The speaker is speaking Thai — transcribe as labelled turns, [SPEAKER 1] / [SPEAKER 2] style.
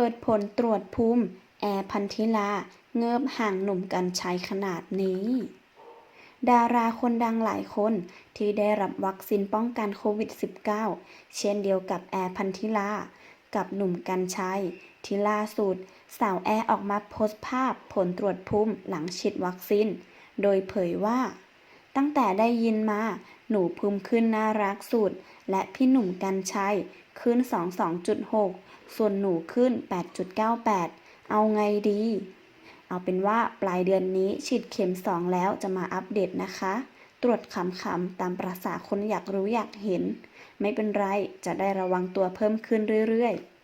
[SPEAKER 1] ปิดผลตรวจภูมิแอร์พันธิลา เงิบห่างหนุ่มกันชัยขนาดนี้ ดาราคนดังหลายคนที่ได้รับวัคซีนป้องกันโควิด -19 เช่นเดียวกับแอร์พันธิลา กับหนุ่มกันชัย ที่ล่าสุด สาวแอร์ออกมาโพสต์ภาพผลตรวจภูมิหลังฉีดวัคซีน โดยเผยว่า ตั้งแต่ได้ยินมา หนูภูมิขึ้นน่ารักสุด และพี่หนุ่มกันชัยขึ้น 22.6 ส่วนหนูขึ้น 8.98 เอาไงดี เอาเป็นว่าปลายเดือนนี้ฉีดเข็ม 2 แล้วจะมาอัปเดตนะคะ ตรวจขำๆตามประษาคนอยากรู้อยากเห็น ไม่เป็นไรจะได้ระวังตัวเพิ่มขึ้นเรื่อยๆ